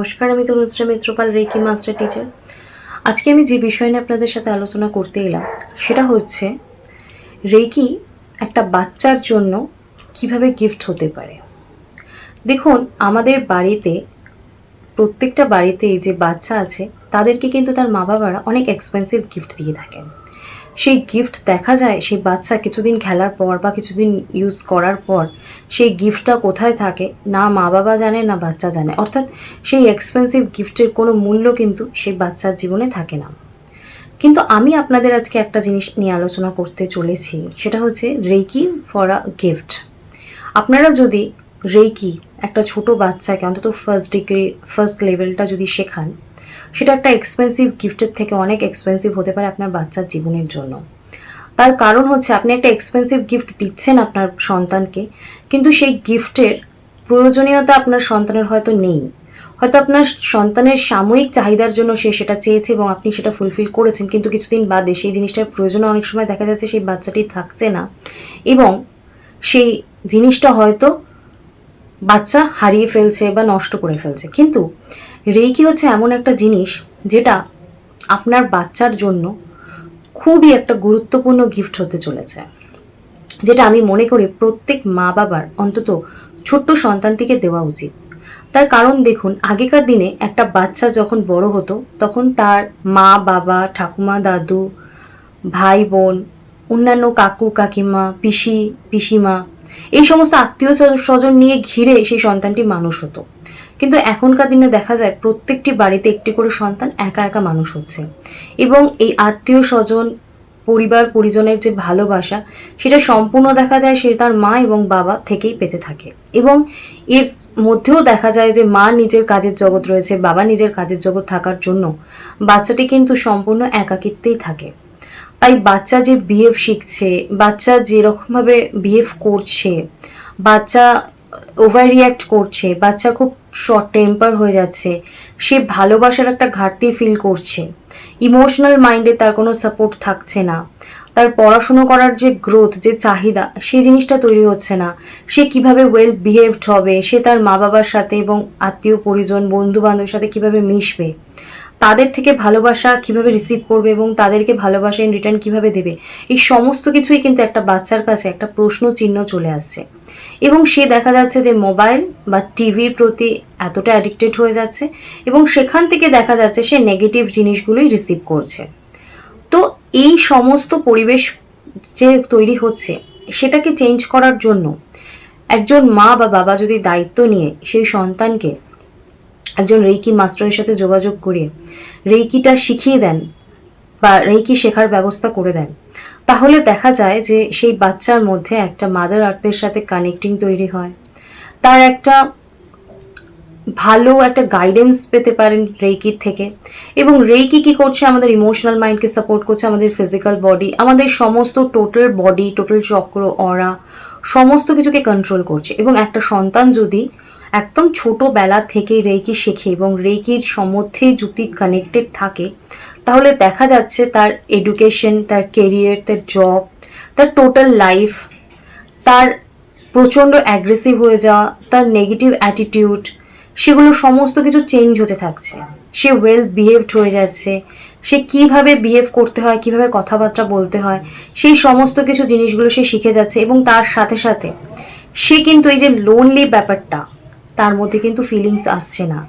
নমস্কার, আমি Tanushree Mitrapal reiki master teacher. আজকে আমি যে বিষয় নিয়ে আপনাদের সাথে আলোচনা করতে এলাম, সেটা হচ্ছে রেকি একটা বাচ্চার জন্য কীভাবে গিফট হতে পারে। দেখুন, আমাদের বাড়িতে, প্রত্যেকটা বাড়িতেই যে বাচ্চা আছে, তাদেরকে কিন্তু তার মা বাবারা অনেক এক্সপেন্সিভ গিফট দিয়ে থাকেন। সেই গিফট দেখা যায়, সেই বাচ্চা কিছুদিন খেলার পর বা কিছুদিন ইউজ করার পর সেই গিফটটা কোথায় থাকে, না মা বাবা জানে, না বাচ্চা জানে। অর্থাৎ সেই এক্সপেন্সিভ গিফটের কোনো মূল্য কিন্তু সেই বাচ্চার জীবনে থাকে না। কিন্তু আমি আপনাদের আজকে একটা জিনিস নিয়ে আলোচনা করতে চলেছি, সেটা হচ্ছে রেকি ফর আ গিফট আপনারা যদি রেকি একটা ছোট বাচ্চাকে অন্তত ফার্স্ট ডিগ্রি ফার্স্ট লেভেলটা যদি শেখান সেটা একটা এক্সপেন্সিভ গিফটের থেকে অনেক এক্সপেন্সিভ হতে পারে আপনার বাচ্চার জীবনের জন্য। তার কারণ হচ্ছে, আপনি একটা এক্সপেন্সিভ গিফট দিচ্ছেন আপনার সন্তানকে, কিন্তু সেই গিফটের প্রয়োজনীয়তা আপনার সন্তানের হয়তো নেই। হয়তো আপনার সন্তানের সাময়িক চাহিদার জন্য সে সেটা চেয়েছে এবং আপনি সেটা ফুলফিল করেছেন, কিন্তু কিছুদিন বাদে সেই জিনিসটার প্রয়োজন অনেক সময় দেখা যাচ্ছে সেই বাচ্চাটি থাকছে না এবং সেই জিনিসটা হয়তো বাচ্চা হারিয়ে ফেলছে বা নষ্ট করে ফেলছে। কিন্তু রেইকি হচ্ছে এমন একটা জিনিস যেটা আপনার বাচ্চার জন্য খুবই একটা গুরুত্বপূর্ণ গিফট হতে চলেছে। যেটা আমি মনে করি প্রত্যেক মা বাবার অন্তত ছোট্ট সন্তানটিকে দেওয়া উচিত। তার কারণ দেখুন, আগেকার দিনে একটা বাচ্চা যখন বড় হতো, তখন তার মা, বাবা, ঠাকুমা, দাদু, ভাই, বোন, অন্যান্য কাকু, কাকিমা, পিসি, পিসিমা, এই সমস্ত আত্মীয় স্বজন নিয়ে ঘিরে সেই সন্তানটি মানুষ হতো। কিন্তু এখনকার দিনে দেখা যায় প্রত্যেকটি বাড়িতে একটি করে সন্তান একা একা মানুষ হচ্ছে। এবং এই আত্মীয় স্বজন, পরিবার পরিজনের যে ভালোবাসা, সেটা সম্পূর্ণ দেখা যায় সে তার মা এবং বাবা থেকেই পেতে থাকে। এবং এর মধ্যেও দেখা যায় যে মা নিজের কাজের জগৎ রয়েছে, বাবা নিজের কাজের জগৎ থাকার জন্য বাচ্চাটি কিন্তু সম্পূর্ণ একাকিত্বেই থাকে। তাই বাচ্চা যে বিহেভ শিখছে, বাচ্চা যেরকমভাবে বিহেভ করছে, বাচ্চা ওভার রিয়াক্ট করছে, বাচ্চা খুব শর্ট টেম্পার হয়ে যাচ্ছে। সে ভালোবাসার একটা ঘাটতি ফিল করছে। ইমোশনাল মাইন্ডে তার কোনো সাপোর্ট থাকছে না। তার পড়াশুনো করার যে গ্রোথ যে চাহিদা সেই জিনিসটা তৈরি হচ্ছে না। সে কীভাবে ওয়েল বিহেভড হবে? সে তার মা বাবার সাথে এবং আত্মীয়, পরিজন বন্ধু বান্ধবের সাথে কীভাবে মিশবে? তাদের থেকে ভালোবাসা কীভাবে রিসিভ করবে এবং তাদেরকে ভালোবাসা ইন রিটার্ন কীভাবে দেবে? এই সমস্ত কিছুই কিন্তু একটা বাচ্চার কাছে একটা প্রশ্ন চিহ্ন চলে আসছে। এবং সে দেখা যাচ্ছে যে মোবাইল বা টিভির প্রতি এতটা অ্যাডিক্টেড হয়ে যাচ্ছে এবং সেখান থেকে দেখা যাচ্ছে সে নেগেটিভ জিনিসগুলোই রিসিভ করছে। তো এই সমস্ত পরিবেশ যে তৈরি হচ্ছে, সেটাকে চেঞ্জ করার জন্য একজন মা বা বাবা যদি দায়িত্ব নিয়ে সেই সন্তানকে একজন রেইকি মাস্টারের সাথে যোগাযোগ করিয়ে, রেইকিটা শিখিয়ে দেন বা রেইকি শেখার ব্যবস্থা করে দেন তাহলে দেখা যায় যে সেই বাচ্চার মধ্যে একটা মাদার আর্থের সাথে কানেক্টিং তৈরি হয়। তার একটা ভালো একটা গাইডেন্স পেতে পারেন রেইকির থেকে। এবং রেইকি কি করছে? আমাদের ইমোশনাল মাইন্ডকে সাপোর্ট করছে, আমাদের ফিজিক্যাল বডি আমাদের সমস্ত টোটাল বডি টোটাল চক্র অরা সমস্ত কিছুকে কন্ট্রোল করছে। এবং একটা সন্তান যদি একদম ছোটোবেলা থেকেই রেকি শেখে এবং রেকির সম্বন্ধে যদি কানেক্টেড থাকে, তাহলে দেখা যাচ্ছে তার এডুকেশন তার কেরিয়ার তার জব তার টোটাল লাইফ তার প্রচণ্ড অ্যাগ্রেসিভ হয়ে যাওয়া, তার নেগেটিভ অ্যাটিটিউড সেগুলো সমস্ত কিছু চেঞ্জ হতে থাকছে। সে ওয়েল বিহেভড হয়ে যাচ্ছে, সে কীভাবে বিহেভ করতে হয়, কীভাবে কথাবার্তা বলতে হয়, সেই সমস্ত কিছু জিনিসগুলো সে শিখে যাচ্ছে এবং তার সাথে সাথে সে কিন্তু এই যে লোনলি ব্যাপারটা তার মধ্যে কিন্তু ফিলিংস আসছে না।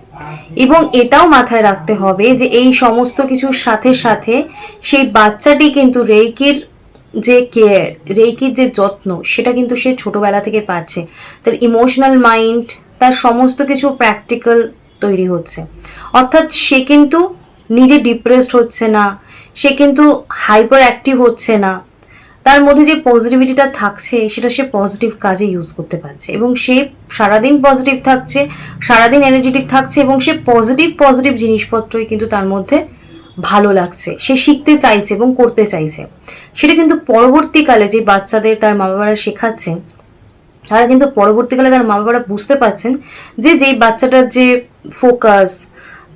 এবং এটাও মাথায় রাখতে হবে যে এই সমস্ত কিছুর সাথে সাথে সেই বাচ্চাটি কিন্তু রেইকির যে কেয়ার রেইকির যে যত্ন, সেটা কিন্তু সে ছোটোবেলা থেকে পাচ্ছে। তার ইমোশনাল মাইন্ড তার সমস্ত কিছু প্র্যাকটিক্যাল তৈরি হচ্ছে। অর্থাৎ সে কিন্তু নিজে ডিপ্রেসড হচ্ছে না, সে কিন্তু হাইপার অ্যাক্টিভ হচ্ছে না। তার মধ্যে যে পজিটিভিটিটা থাকছে, সেটা সে পজিটিভ কাজে ইউজ করতে পারছে এবং সে সারাদিন পজিটিভ থাকছে, সারাদিন এনার্জেটিক থাকছে এবং সে পজিটিভ পজিটিভ জিনিসপত্রই কিন্তু তার মধ্যে ভালো লাগছে। সে শিখতে চাইছে এবং করতে চাইছে। সেটা কিন্তু পরবর্তীকালে যে বাচ্চাদের তার মা বাবারা শেখাচ্ছেন তারা কিন্তু পরবর্তীকালে তার মা বাবারা বুঝতে পারছেন যে যেই বাচ্চাটার যে ফোকাস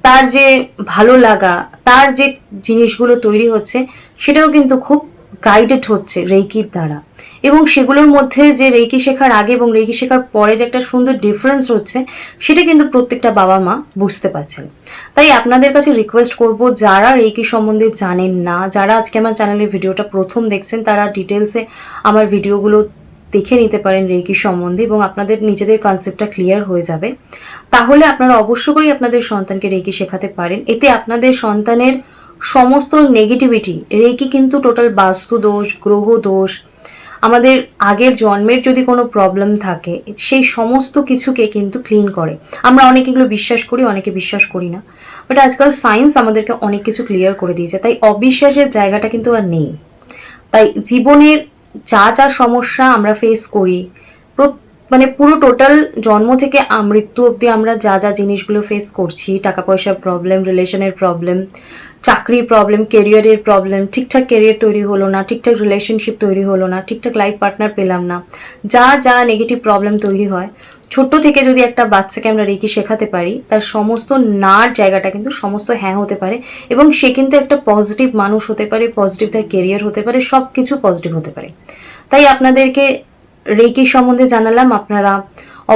তার যে ভালো লাগা, তার যে জিনিসগুলো তৈরি হচ্ছে, সেটাও কিন্তু খুব গাইডেড হচ্ছে রেইকির দ্বারা। এবং সেগুলোর মধ্যে যে রেকি শেখার আগে এবং রেকি শেখার পরে যে একটা সুন্দর ডিফারেন্স হচ্ছে, সেটা কিন্তু প্রত্যেকটা বাবা মা বুঝতে পারছেন। তাই আপনাদের কাছে রিকোয়েস্ট করব, যারা রেকি সম্বন্ধে জানেন না, যারা আজকে আমার চ্যানেলের ভিডিওটা প্রথম দেখছেন, তারা ডিটেলসে আমার ভিডিওগুলো দেখে নিতে পারেন রেকি সম্বন্ধে এবং আপনাদের নিজেদের কনসেপ্টটা ক্লিয়ার হয়ে যাবে। তাহলে আপনারা অবশ্য করেই আপনাদের সন্তানকে রেকি শেখাতে পারেন। এতে আপনাদের সন্তানের সমস্ত নেগেটিভিটি রেকি কিন্তু টোটাল বাস্তু দোষ, গ্রহ দোষ। আমাদের আগের জন্মের যদি কোনো প্রবলেম থাকে, সেই সমস্ত কিছুকে কিন্তু ক্লিন করে। আমরা অনেক এগুলো বিশ্বাস করি, অনেকে বিশ্বাস করি না। বাট আজকাল সায়েন্স আমাদেরকে অনেক কিছু ক্লিয়ার করে দিয়েছে। তাই অবিশ্বাসের জায়গাটা কিন্তু আর নেই। তাই জীবনের যা যা সমস্যা আমরা ফেস করি প্রত- মানে পুরো টোটাল জন্ম থেকে মৃত্যু অবধি আমরা যা যা জিনিসগুলো ফেস করছি টাকা পয়সার প্রবলেম রিলেশনের প্রবলেম চাকরির প্রবলেম কেরিয়ারের প্রবলেম ঠিকঠাক কেরিয়ার তৈরি হলো না, ঠিকঠাক রিলেশনশিপ তৈরি হলো না, ঠিকঠাক লাইফ পার্টনার পেলাম না, যা যা নেগেটিভ প্রবলেম তৈরি হয়, ছোট্ট থেকে যদি একটা বাচ্চাকে আমরা রেকি শেখাতে পারি, তার সমস্ত নার জায়গাটা কিন্তু সমস্ত হ্যাঁ হতে পারে এবং সে কিন্তু একটা পজিটিভ মানুষ হতে পারে পজিটিভ তার কেরিয়ার হতে পারে সব কিছু পজিটিভ হতে পারে। তাই আপনাদেরকে রেকি সম্বন্ধে জানালাম, আপনারা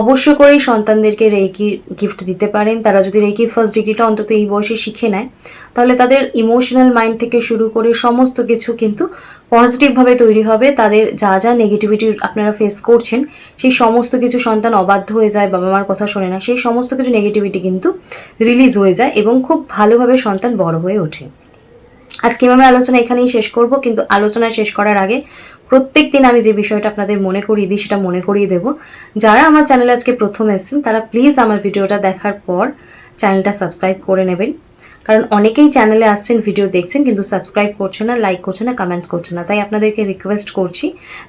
অবশ্য করেই সন্তানদেরকে রেকি গিফট দিতে পারেন। তারা যদি রেকি ফার্স্ট ডিগ্রিটা অন্তত এই বয়সে শিখে নেয়, তাহলে তাদের ইমোশনাল মাইন্ড থেকে শুরু করে সমস্ত কিছু কিন্তু পজিটিভভাবে তৈরি হবে। তাদের যা যা নেগেটিভিটি আপনারা ফেস করছেন, সেই সমস্ত কিছু সন্তান অবাধ্য হয়ে যায় বাবা মার কথা শোনে না। সেই সমস্ত কিছু নেগেটিভিটি কিন্তু রিলিজ হয়ে যায় এবং খুব ভালোভাবে সন্তান বড় হয়ে ওঠে। আজকে আমি আলোচনা এখানেই শেষ করব, কিন্তু আলোচনা শেষ করার আগে প্রত্যেক দিন আমি যে বিষয়টা আপনাদের মনে করিয়ে দিই, সেটা মনে করিয়ে দেবো। যারা আমার চ্যানেলে আজকে প্রথম এসছেন, তারা প্লিজ আমার ভিডিওটা দেখার পর চ্যানেলটা সাবস্ক্রাইব করে নেবেন। কারণ অনেকেই চ্যানেলে আসছেন ভিডিও দেখছেন, কিন্তু সাবস্ক্রাইব করছে না লাইক করছে না কমেন্টস করছে না। তাই আপনাদেরকে রিকোয়েস্ট করছি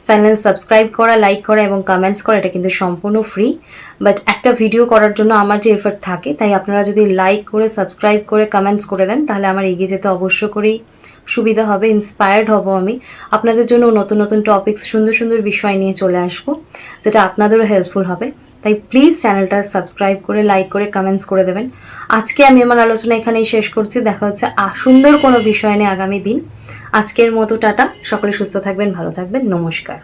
চ্যানেল সাবস্ক্রাইব করা লাইক করা এবং কমেন্টস করা, এটা কিন্তু সম্পূর্ণ ফ্রি বাট একটা ভিডিও করার জন্য আমার যে এফার্ট থাকে, তাই আপনারা যদি লাইক করে সাবস্ক্রাইব করে কমেন্টস করে দেন, তাহলে আমার এগিয়ে যেতে অবশ্য করেই সুবিধা হবে ইন্সপায়ার্ড হব আমি। আপনাদের জন্য নতুন নতুন টপিকস সুন্দর সুন্দর বিষয় নিয়ে চলে আসব, যেটা আপনাদেরও হেল্পফুল হবে। তাই প্লিজ চ্যানেলটা সাবস্ক্রাইব করে লাইক করে কমেন্টস করে দেবেন। আজকে আমি আমার আলোচনা এখানেই শেষ করছি। দেখা হচ্ছে সুন্দর কোনো বিষয় নিয়ে আগামী দিন। আজকের মতো টাটা। সকলে সুস্থ থাকবেন, ভালো থাকবেন। নমস্কার।